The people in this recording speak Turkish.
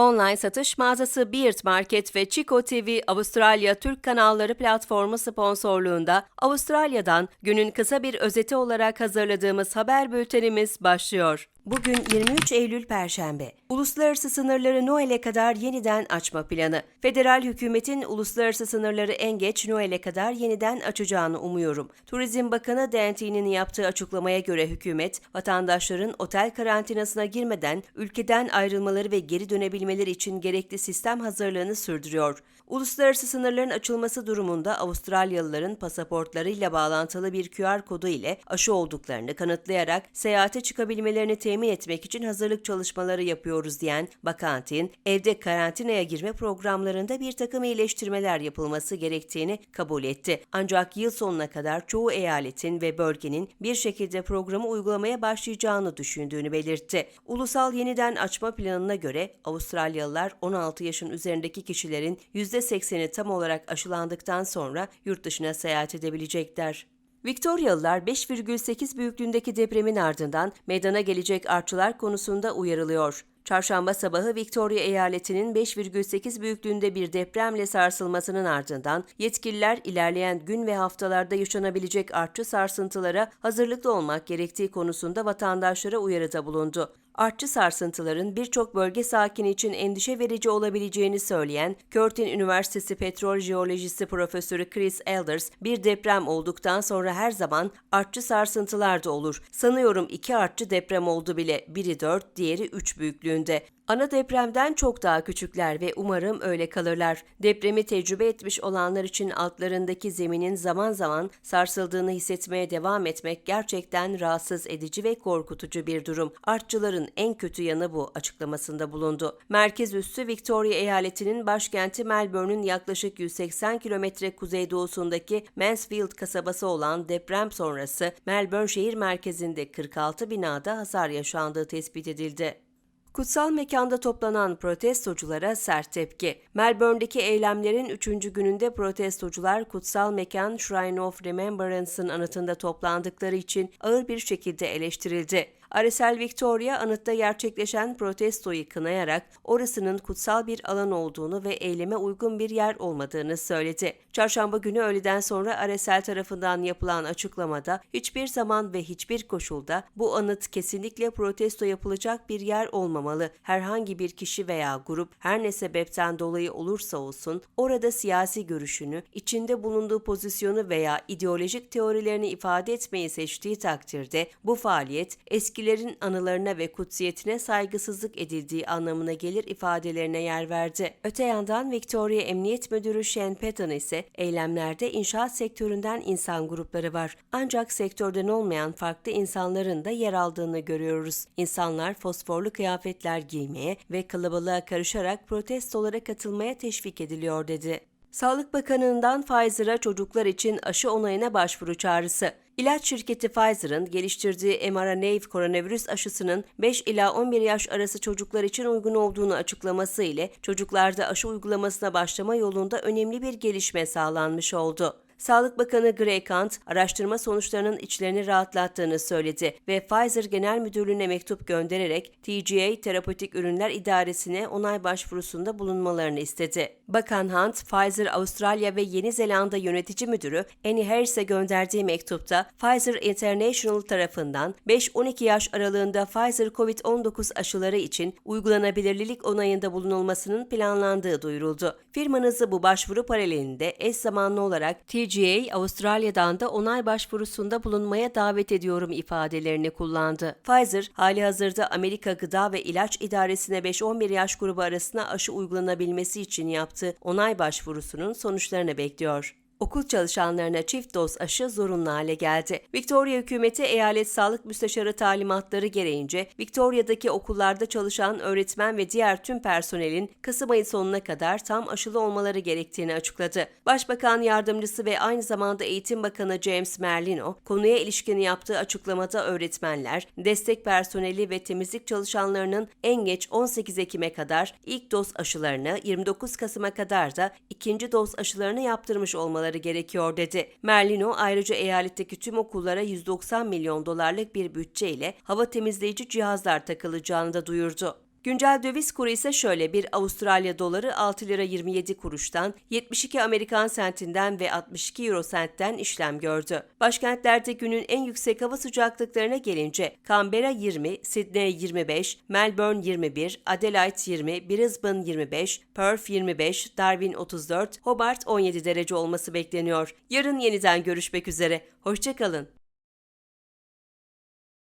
Online satış mağazası Beard Market ve Chico TV Avustralya Türk kanalları platformu sponsorluğunda Avustralya'dan günün kısa bir özeti olarak hazırladığımız haber bültenimiz başlıyor. Bugün 23 Eylül Perşembe. Uluslararası sınırları Noel'e kadar yeniden açma planı. Federal hükümetin uluslararası sınırları en geç Noel'e kadar yeniden açacağını umuyorum. Turizm Bakanı Denti'nin yaptığı açıklamaya göre hükümet, vatandaşların otel karantinasına girmeden ülkeden ayrılmaları ve geri dönebilmeleri için gerekli sistem hazırlığını sürdürüyor. Uluslararası sınırların açılması durumunda Avustralyalıların pasaportlarıyla bağlantılı bir QR kodu ile aşı olduklarını kanıtlayarak seyahate çıkabilmelerini temin etmek için hazırlık çalışmaları yapıyoruz diyen Bakan Tin, evde karantinaya girme programlarında bir takım iyileştirmeler yapılması gerektiğini kabul etti. Ancak yıl sonuna kadar çoğu eyaletin ve bölgenin bir şekilde programı uygulamaya başlayacağını düşündüğünü belirtti. Ulusal yeniden açma planına göre Avustralyalılar 16 yaşın üzerindeki kişilerin %80'i tam olarak aşılandıktan sonra yurt dışına seyahat edebilecekler. Viktoryalılar 5,8 büyüklüğündeki depremin ardından meydana gelecek artçılar konusunda uyarılıyor. Çarşamba sabahı Victoria eyaletinin 5,8 büyüklüğünde bir depremle sarsılmasının ardından yetkililer ilerleyen gün ve haftalarda yaşanabilecek artçı sarsıntılara hazırlıklı olmak gerektiği konusunda vatandaşlara uyarıda bulundu. Artçı sarsıntıların birçok bölge sakini için endişe verici olabileceğini söyleyen Curtin Üniversitesi Petrol Jeolojisi Profesörü Chris Elders, bir deprem olduktan sonra her zaman artçı sarsıntılar da olur. Sanıyorum iki artçı deprem oldu bile, biri 4, diğeri 3 büyüklüğünde. Ana depremden çok daha küçükler ve umarım öyle kalırlar. Depremi tecrübe etmiş olanlar için altlarındaki zeminin zaman zaman sarsıldığını hissetmeye devam etmek gerçekten rahatsız edici ve korkutucu bir durum. Artçıların en kötü yanı bu açıklamasında bulundu. Merkez üssü Victoria eyaletinin başkenti Melbourne'ün yaklaşık 180 kilometre kuzeydoğusundaki Mansfield kasabası olan deprem sonrası Melbourne şehir merkezinde 46 binada hasar yaşandığı tespit edildi. Kutsal mekanda toplanan protestoculara sert tepki. Melbourne'deki eylemlerin üçüncü gününde protestocular kutsal mekan Shrine of Remembrance'ın anıtında toplandıkları için ağır bir şekilde eleştirildi. Aresel Victoria anıtta gerçekleşen protestoyu kınayarak orasının kutsal bir alan olduğunu ve eyleme uygun bir yer olmadığını söyledi. Çarşamba günü öğleden sonra Aresel tarafından yapılan açıklamada hiçbir zaman ve hiçbir koşulda bu anıt kesinlikle protesto yapılacak bir yer olmamalı. Herhangi bir kişi veya grup her ne sebepten dolayı olursa olsun orada siyasi görüşünü, içinde bulunduğu pozisyonu veya ideolojik teorilerini ifade etmeyi seçtiği takdirde bu faaliyet eski eskilerin anılarına ve kutsiyetine saygısızlık edildiği anlamına gelir ifadelerine yer verdi. Öte yandan Victoria Emniyet Müdürü Shane Patton ise eylemlerde inşaat sektöründen insan grupları var. Ancak sektörden olmayan farklı insanların da yer aldığını görüyoruz. İnsanlar fosforlu kıyafetler giymeye ve kalabalığa karışarak protestolara katılmaya teşvik ediliyor dedi. Sağlık Bakanı'ndan Pfizer'a çocuklar için aşı onayına başvuru çağrısı. İlaç şirketi Pfizer'ın geliştirdiği mRNA koronavirüs aşısının 5 ila 11 yaş arası çocuklar için uygun olduğunu açıklaması ile çocuklarda aşı uygulamasına başlama yolunda önemli bir gelişme sağlanmış oldu. Sağlık Bakanı Greg Hunt, araştırma sonuçlarının içlerini rahatlattığını söyledi ve Pfizer Genel Müdürlüğü'ne mektup göndererek TGA Terapetik Ürünler İdaresi'ne onay başvurusunda bulunmalarını istedi. Bakan Hunt, Pfizer Avustralya ve Yeni Zelanda yönetici müdürü Annie Harris'e gönderdiği mektupta Pfizer International tarafından 5-12 yaş aralığında Pfizer COVID-19 aşıları için uygulanabilirlik onayında bulunulmasının planlandığı duyuruldu. Firmanızı bu başvuru paralelinde eş zamanlı olarak TGA TGA, Avustralya'dan da onay başvurusunda bulunmaya davet ediyorum ifadelerini kullandı. Pfizer, hali hazırda Amerika Gıda ve İlaç İdaresi'ne 5-11 yaş grubu arasında aşı uygulanabilmesi için yaptığı onay başvurusunun sonuçlarını bekliyor okul çalışanlarına çift doz aşı zorunlu hale geldi. Victoria hükümeti eyalet sağlık müsteşarı talimatları gereğince Victoria'daki okullarda çalışan öğretmen ve diğer tüm personelin Kasım ayı sonuna kadar tam aşılı olmaları gerektiğini açıkladı. Başbakan yardımcısı ve aynı zamanda Eğitim Bakanı James Merlino konuya ilişkin yaptığı açıklamada öğretmenler, destek personeli ve temizlik çalışanlarının en geç 18 Ekim'e kadar ilk doz aşılarını 29 Kasım'a kadar da ikinci doz aşılarını yaptırmış olmaları yapmaları gerekiyor dedi. Merlino ayrıca eyaletteki tüm okullara 190 milyon dolarlık bir bütçe ile hava temizleyici cihazlar takılacağını da duyurdu. Güncel döviz kuru ise şöyle bir Avustralya doları 6 lira 27 kuruştan, 72 Amerikan sentinden ve 62 euro sentten işlem gördü. Başkentlerde günün en yüksek hava sıcaklıklarına gelince Canberra 20, Sydney 25, Melbourne 21, Adelaide 20, Brisbane 25, Perth 25, Darwin 34, Hobart 17 derece olması bekleniyor. Yarın yeniden görüşmek üzere. Hoşçakalın.